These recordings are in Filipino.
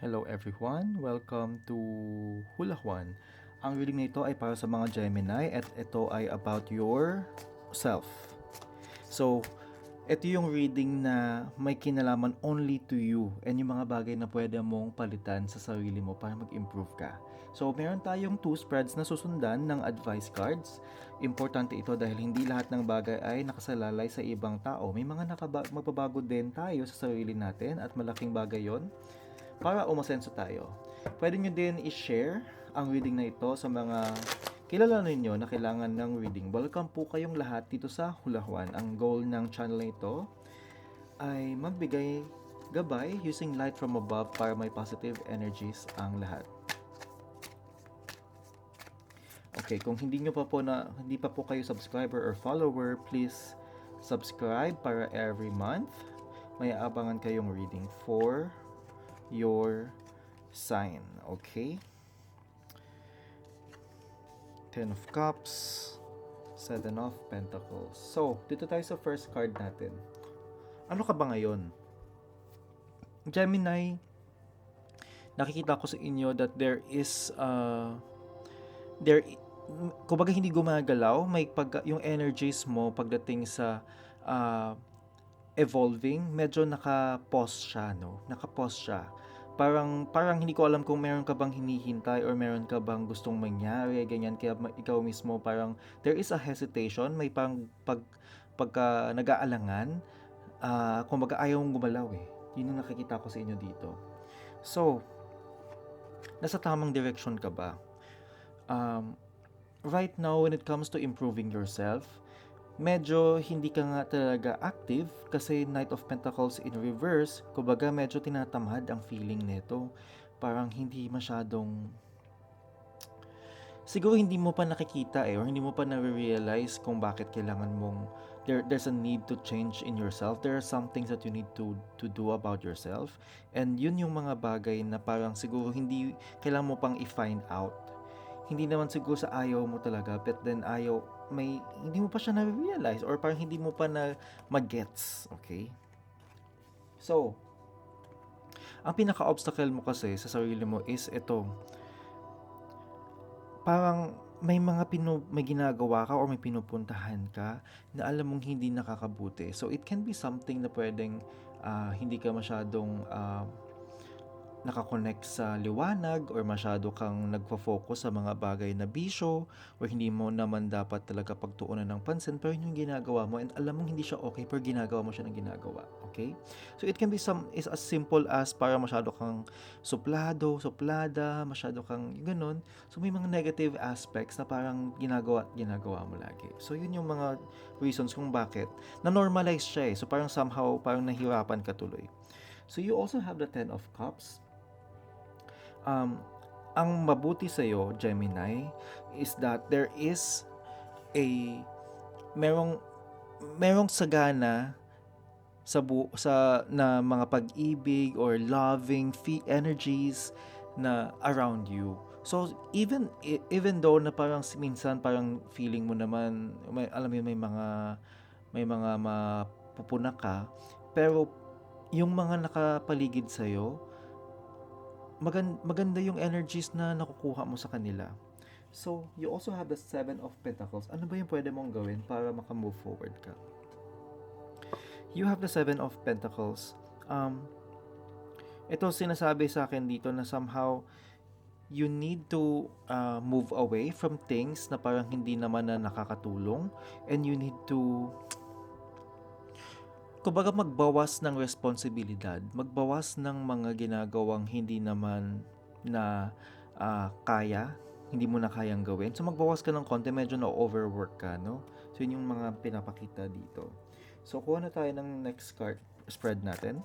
Hello everyone, welcome to Hula Juan. Ang reading na ito ay para sa mga Gemini at ito ay about your self. So, ito yung reading na may kinalaman only to you and yung mga bagay na pwede mong palitan sa sarili mo para mag-improve ka. So, meron tayong two spreads na susundan ng advice cards. Importante ito dahil hindi lahat ng bagay ay nakasalalay sa ibang tao. May mga nakaba- magbabago din tayo sa sarili natin at malaking bagay yon para umasenso tayo. Pwede nyo din i-share ang reading na ito sa mga kilala ninyo na kailangan ng reading. Welcome po kayong lahat dito sa Hulahuan. Ang goal ng channel na ito ay magbigay gabay using light from above para may positive energies ang lahat. Okay, kung hindi nyo pa po na hindi pa po kayo subscriber or follower, please subscribe para every month may aabangan kayong reading for your sign. Okay? Ten of Cups, Seven of Pentacles. So, dito tayo sa first card natin. Ano ka ba ngayon? Gemini, nakikita ko sa inyo that there is uh, there kumbaga hindi gumagalaw may pag yung energies mo pagdating sa uh, evolving medyo naka-pause siya no? Naka-pause siya. Parang parang hindi ko alam kung meron ka bang hinihintay or meron ka bang gustong mangyari ganyan. Kaya ikaw mismo parang there is a hesitation. May parang pag pagka nag-aalangan ah kumbaga ayaw mong gumalaw eh. Yun yung nakikita ko sa inyo dito. So nasa tamang direction ka ba? Um, right now when it comes to improving yourself medyo hindi ka nga talaga active kasi Knight of Pentacles in reverse, kumbaga medyo tinatamad ang feeling nito. Parang hindi masyadong siguro hindi mo pa nakikita eh or hindi mo pa na-realize kung bakit kailangan mong there there's a need to change in yourself. There are some things that you need to to do about yourself. And yun yung mga bagay na parang siguro hindi kailangan mo pang i-find out. Hindi naman siguro sa ayaw mo talaga, but then ayaw may hindi mo pa siya na-realize or parang hindi mo pa na mag-gets, okay? So, ang pinaka-obstacle mo kasi sa sarili mo is ito. Parang may mga pinu may ginagawa ka or may pinupuntahan ka na alam mong hindi nakakabuti. So, it can be something na pwedeng ah, hindi ka masyadong ah, nakakonect sa liwanag or masyado kang nagfo-focus sa mga bagay na bisyo or hindi mo naman dapat talaga pagtuunan ng pansin pero yun yung ginagawa mo and alam mong hindi siya okay pero ginagawa mo siya ng ginagawa. Okay? So it can be some is as simple as para masyado kang suplado, suplada, masyado kang ganun. So may mga negative aspects na parang ginagawa at ginagawa mo lagi. So yun yung mga reasons kung bakit na-normalize siya eh. So parang somehow parang nahirapan ka tuloy. So you also have the Ten of Cups um, ang mabuti sa iyo, Gemini, is that there is a merong merong sagana sa bu- sa na mga pag-ibig or loving fee energies na around you. So even e- even though na parang minsan parang feeling mo naman may alam mo may mga may mga mapupuna ka pero yung mga nakapaligid sa magan- maganda yung energies na nakukuha mo sa kanila. So, you also have the Seven of Pentacles. Ano ba yung pwede mong gawin para makamove forward ka? You have the Seven of Pentacles. Um, ito sinasabi sa akin dito na somehow you need to uh, move away from things na parang hindi naman na nakakatulong and you need to kumbaga magbawas ng responsibilidad, magbawas ng mga ginagawang hindi naman na ah, kaya, hindi mo na kayang gawin. So magbawas ka ng konti, medyo na overwork ka, no? So yun yung mga pinapakita dito. So kuha na tayo ng next card spread natin.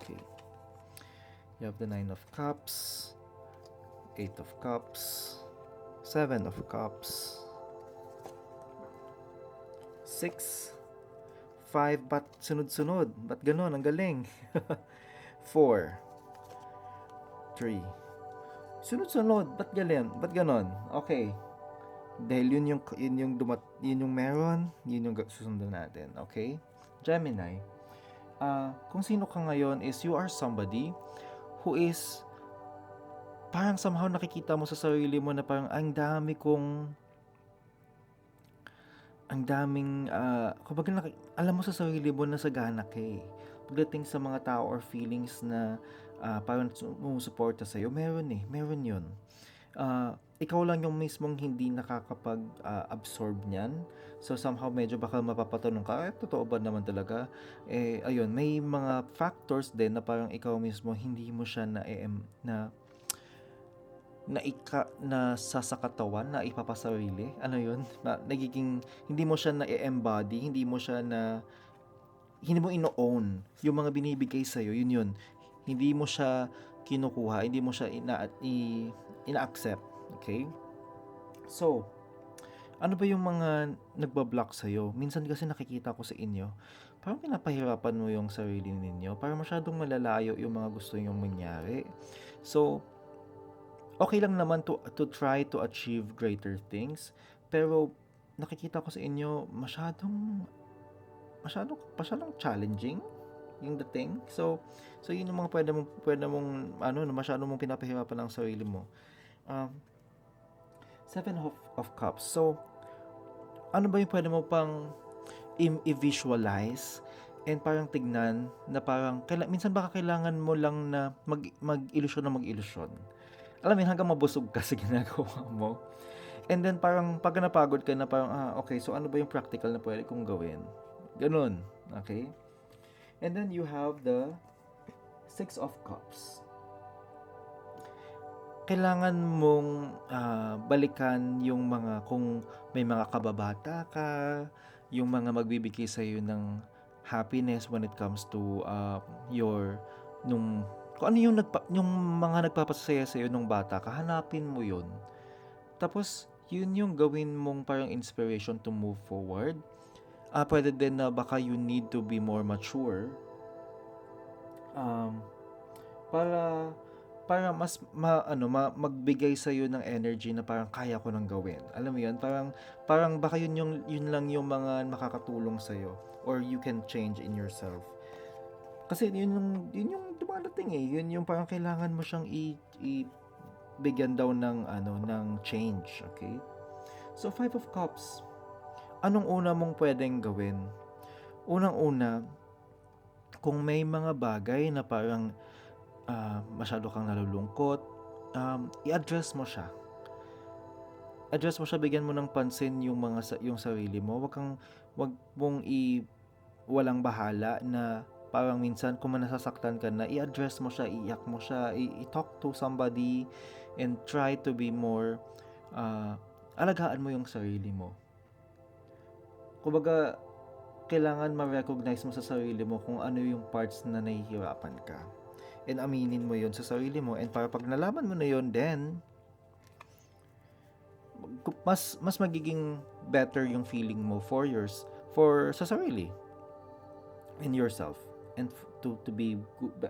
Okay. You have the Nine of Cups. Eight of Cups, Seven of Cups, Six, Five, ba't sunod-sunod? Ba't ganon? Ang galing. Four, Three, sunod-sunod. Ba't galing? Ba't ganon? Okay. Dahil yun yung, yun yung, dumat, yun yung meron, yun yung susundan natin. Okay? Gemini, ah kung sino ka ngayon is you are somebody who is parang somehow nakikita mo sa sarili mo na parang ang dami kong ang daming ah kumbaga naki- alam mo sa sarili mo na sagana ka eh. Pagdating sa mga tao or feelings na ah, parang sumusuporta sa iyo, meron eh, meron 'yun. Ah, ikaw lang yung mismong hindi nakakapag-absorb niyan. So somehow medyo baka mapapatanong ka, eh, totoo ba naman talaga? Eh ayun, may mga factors din na parang ikaw mismo hindi mo siya na na na ika na sasakatawan na ipapasarili. Ano 'yun? Na, nagiging hindi mo siya na embody hindi mo siya na hindi mo ino-own yung mga binibigay sa yun yun. Hindi mo siya kinukuha, hindi mo siya ina, i, ina-accept. Okay? So, ano ba yung mga nagbablock sa'yo? Minsan kasi nakikita ko sa inyo, parang pinapahirapan mo yung sarili ninyo, parang masyadong malalayo yung mga gusto nyong mangyari. So, okay lang naman to, to try to achieve greater things, pero nakikita ko sa inyo, masyadong, masyadong, masyadong challenging yung dating. So, so yun yung mga pwede mong, pwede mong, ano, masyadong mong pinapahirapan ang sarili mo. Um, Seven of, of Cups. So, ano ba yung pwede mo pang i-visualize and parang tignan na parang, kaila- minsan baka kailangan mo lang na mag, mag-ilusyon na mag-ilusyon. Alam mo hanggang mabusog ka sa ginagawa mo. And then parang pag napagod ka na parang, ah, okay, so ano ba yung practical na pwede kong gawin? Ganun. Okay? And then you have the Six of Cups kailangan mong ah, balikan yung mga kung may mga kababata ka, yung mga magbibigay sa iyo ng happiness when it comes to ah, your nung kung ano yung nagpa, yung mga nagpapasaya sa iyo nung bata ka, hanapin mo yun. Tapos yun yung gawin mong parang inspiration to move forward. Ah, pwede din na baka you need to be more mature um, para para mas ma, ano ma, magbigay sa iyo ng energy na parang kaya ko nang gawin. Alam mo 'yun, parang parang baka yun yung yun lang yung mga makakatulong sa iyo or you can change in yourself. Kasi yun yung yun yung dumadating eh. Yun yung parang kailangan mo siyang i, i bigyan daw ng ano ng change, okay? So Five of Cups. Anong una mong pwedeng gawin? Unang-una, kung may mga bagay na parang ah, masyado kang nalulungkot, um, i-address mo siya. Address mo siya, bigyan mo ng pansin yung mga yung sarili mo. Wag kang wag mong i walang bahala na parang minsan kung nasasaktan ka na i-address mo siya, iyak mo siya, i-talk to somebody and try to be more ah, alagaan mo yung sarili mo. Kumbaga, kailangan ma-recognize mo sa sarili mo kung ano yung parts na nahihirapan ka. And aminin mo yon sa sarili mo. And para pag nalaman mo na yon then mas mas magiging better yung feeling mo for yours for sa sarili and yourself and to to be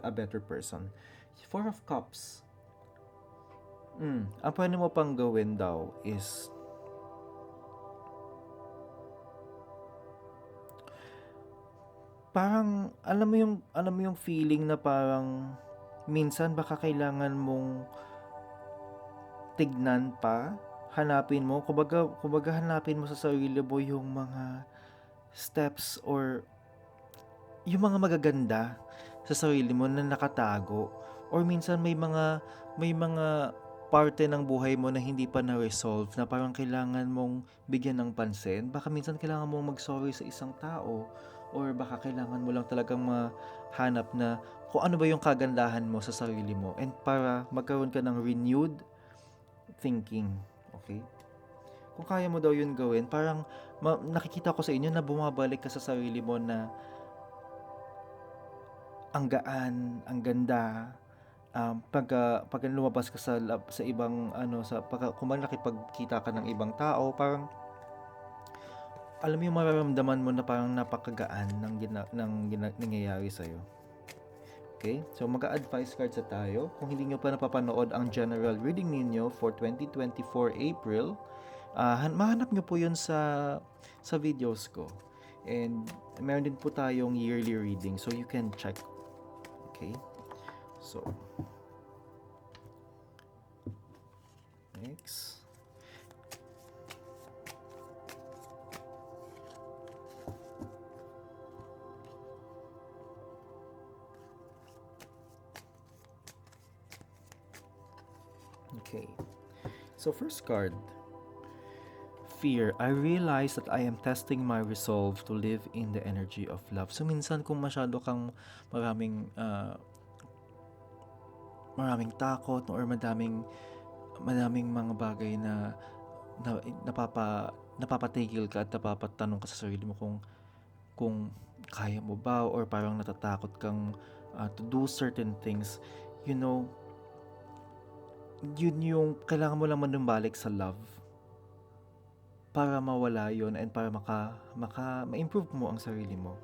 a better person. Four of cups. Mm, ang pwede mo pang gawin daw is parang alam mo yung alam mo yung feeling na parang minsan baka kailangan mong tignan pa, hanapin mo, kumbaga, kumbaga hanapin mo sa sarili mo yung mga steps or yung mga magaganda sa sarili mo na nakatago or minsan may mga may mga parte ng buhay mo na hindi pa na-resolve na parang kailangan mong bigyan ng pansin. Baka minsan kailangan mong mag-sorry sa isang tao or baka kailangan mo lang talagang mahanap na kung ano ba yung kagandahan mo sa sarili mo and para magkaroon ka ng renewed thinking. Okay? Kung kaya mo daw yun gawin, parang ma- nakikita ko sa inyo na bumabalik ka sa sarili mo na ang gaan, ang ganda, um, pagka, pag lumabas ka sa, sa ibang, ano, sa, pagka, kung nakipagkita ka ng ibang tao, parang alam mo yung mararamdaman mo na parang napakagaan ng, gina, ng gina, nangyayari sa'yo. Okay? So, mag-advice cards sa tayo. Kung hindi nyo pa napapanood ang general reading ninyo for 2024 April, Ah, han mahanap niyo po 'yun sa sa videos ko. And meron din po tayong yearly reading so you can check. Okay? So next. Okay. So first card. Fear. I realize that I am testing my resolve to live in the energy of love. So minsan kung masyado kang maraming ah, maraming takot or madaming madaming mga bagay na, na napapa napapatigil ka at napapatanong ka sa sarili mo kung kung kaya mo ba or parang natatakot kang ah, to do certain things you know yun yung kailangan mo lang manumbalik sa love para mawala yon and para maka, maka ma-improve mo ang sarili mo.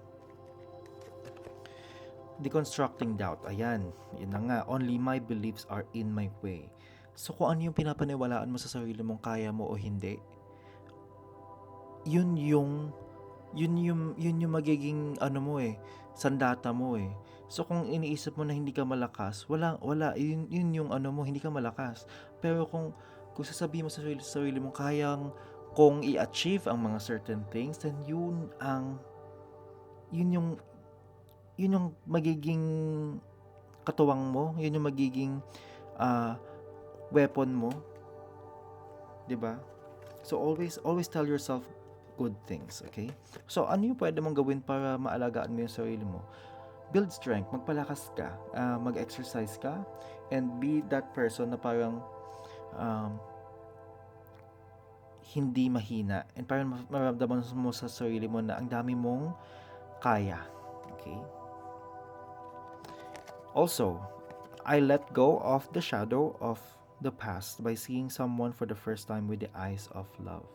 Deconstructing doubt. Ayan, yun na nga. Only my beliefs are in my way. So kung ano yung pinapaniwalaan mo sa sarili mong kaya mo o hindi, yun yung yun yung yun yung magiging ano mo eh, sandata mo eh. So kung iniisip mo na hindi ka malakas, wala wala yun, yun yung ano mo, hindi ka malakas. Pero kung kung sasabihin mo sa sarili, sa sarili mo kayang kung i-achieve ang mga certain things, then yun ang yun yung yun yung magiging katuwang mo, yun yung magiging ah, weapon mo. 'Di ba? So always always tell yourself good things, okay? So ano yung pwede mong gawin para maalagaan mo yung sarili mo? Build strength, magpalakas ka, ah, mag-exercise ka, and be that person na parang um, hindi mahina and parang ma- maramdaman mo sa sarili mo na ang dami mong kaya. Okay? Also, I let go of the shadow of the past by seeing someone for the first time with the eyes of love.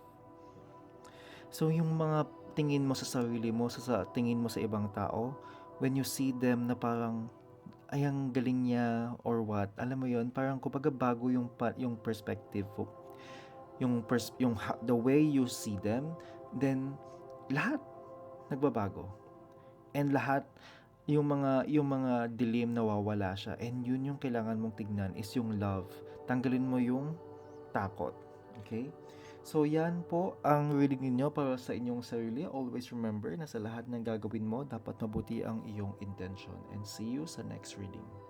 So, yung mga tingin mo sa sarili mo, sa, sa tingin mo sa ibang tao, when you see them na parang ay ang galing niya or what, alam mo yon parang kumbaga bago yung yung perspective yung pers- yung the way you see them then lahat nagbabago. And lahat yung mga yung mga dilim nawawala siya. And yun yung kailangan mong tignan is yung love. Tanggalin mo yung takot. Okay? So yan po ang reading ninyo para sa inyong sarili. Always remember na sa lahat ng gagawin mo dapat mabuti ang iyong intention. And see you sa next reading